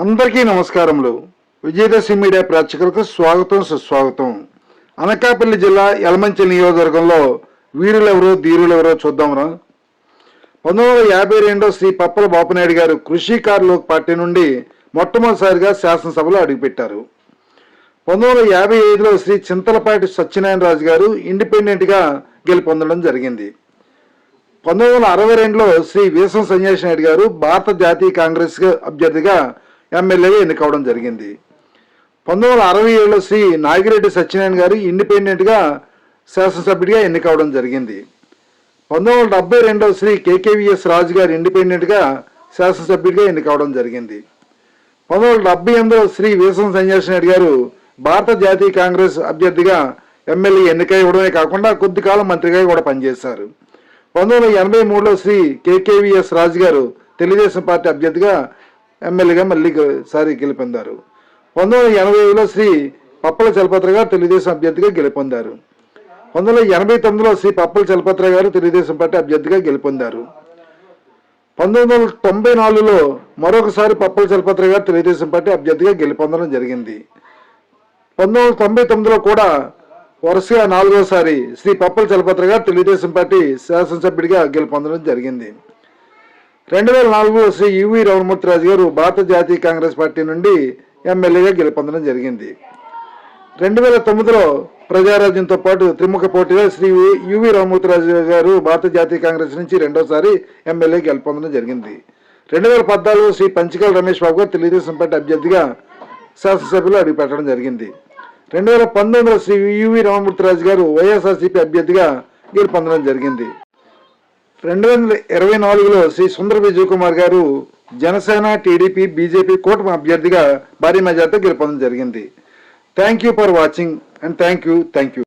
అందరికీ నమస్కారములు. విజయదశమి మీడియా ప్రేక్షకులకు స్వాగతం సుస్వాగతం. అనకాపల్లి జిల్లా యలమంచి నియోజకవర్గంలో వీరులెవరో ధీరులెవరో చూద్దాంరా పంతొమ్మిది వందల యాభై రెండో శ్రీ పప్పల బాపునాయుడు గారు కృషి కార్లోక్ పార్టీ నుండి మొట్టమొదటిసారిగా శాసనసభలో అడుగుపెట్టారు. పంతొమ్మిది వందల యాభై ఐదులో శ్రీ చింతలపాటి సత్యనారాయణ రాజు గారు ఇండిపెండెంట్గా గెలుపొందడం జరిగింది. పంతొమ్మిది వందల అరవై రెండులో శ్రీ వీసం సంజయ్ నాయుడు గారు భారత జాతీయ కాంగ్రెస్ అభ్యర్థిగా ఎమ్మెల్యేగా ఎన్నికవడం జరిగింది. పంతొమ్మిది వందల అరవై ఏడులో శ్రీ నాగిరెడ్డి సత్యనారాయణ గారు ఇండిపెండెంట్గా శాసనసభ్యుడిగా ఎన్నికవడం జరిగింది. పంతొమ్మిది వందల డెబ్బై రెండులో శ్రీ కేకేవిఎస్ రాజు గారు ఇండిపెండెంట్గా శాసనసభ్యుడిగా ఎన్నికవడం జరిగింది. పంతొమ్మిది వందల డెబ్బై ఎనిమిదిలో శ్రీ వీసం సన్యాసి నాయుడు గారు భారత జాతీయ కాంగ్రెస్ అభ్యర్థిగా ఎమ్మెల్యే ఎన్నిక ఇవ్వడమే కాకుండా కొద్ది కాలం మంత్రిగా కూడా పనిచేశారు. పంతొమ్మిది వందల ఎనభై మూడులో శ్రీ కేకేవిఎస్ రాజు గారు తెలుగుదేశం పార్టీ అభ్యర్థిగా ఎమ్మెల్యేగా మళ్ళీ సారి గెలుపొందారు. పంతొమ్మిది వందల ఎనభై ఐదులో శ్రీ పప్పల చలపత్ర గారు తెలుగుదేశం అభ్యర్థిగా గెలుపొందారు. పంతొమ్మిది వందల ఎనభై తొమ్మిదిలో శ్రీ పప్పల చలపత్ర గారు తెలుగుదేశం పార్టీ అభ్యర్థిగా గెలుపొందారు. పంతొమ్మిది వందల తొంభై నాలుగులో మరొకసారి పప్పల చలపత్ర గారు తెలుగుదేశం పార్టీ అభ్యర్థిగా గెలుపొందడం జరిగింది. పంతొమ్మిది వందల తొంభై తొమ్మిదిలో కూడా వరుసగా నాలుగోసారి శ్రీ పప్పల చలపత్ర గారు తెలుగుదేశం పార్టీ శాసనసభ్యుడిగా గెలుపొందడం జరిగింది. రెండు వేల నాలుగులో శ్రీ యువి రమణమూర్తిరాజు గారు భారత జాతీయ కాంగ్రెస్ పార్టీ నుండి ఎమ్మెల్యేగా గెలుపొందడం జరిగింది. రెండు వేల తొమ్మిదిలో ప్రజారాజ్యంతో పాటు త్రిముఖ పోటీలో శ్రీ యువి రామమూర్తిరాజు గారు భారత జాతీయ కాంగ్రెస్ నుంచి రెండోసారి ఎమ్మెల్యే గెలుపొందడం జరిగింది. రెండు వేల పద్నాలుగులో శ్రీ పంచికల్ రమేష్ బాబు గారు తెలుగుదేశం పార్టీ అభ్యర్థిగా శాసనసభ్యులు అడుగుపెట్టడం జరిగింది. రెండు వేల పంతొమ్మిదిలో శ్రీ యువి రామమూర్తిరాజు గారు వైఎస్ఆర్సీపీ అభ్యర్థిగా గెలుపొందడం జరిగింది. రెండు వేల ఇరవై నాలుగులో శ్రీ సుందర విజయ్ కుమార్ గారు జనసేన టీడీపీ బీజేపీ కూటమి అభ్యర్థిగా భారీ మెజార్టీతో గెలుపొందడం జరిగింది. Thank you for watching and thank you thank you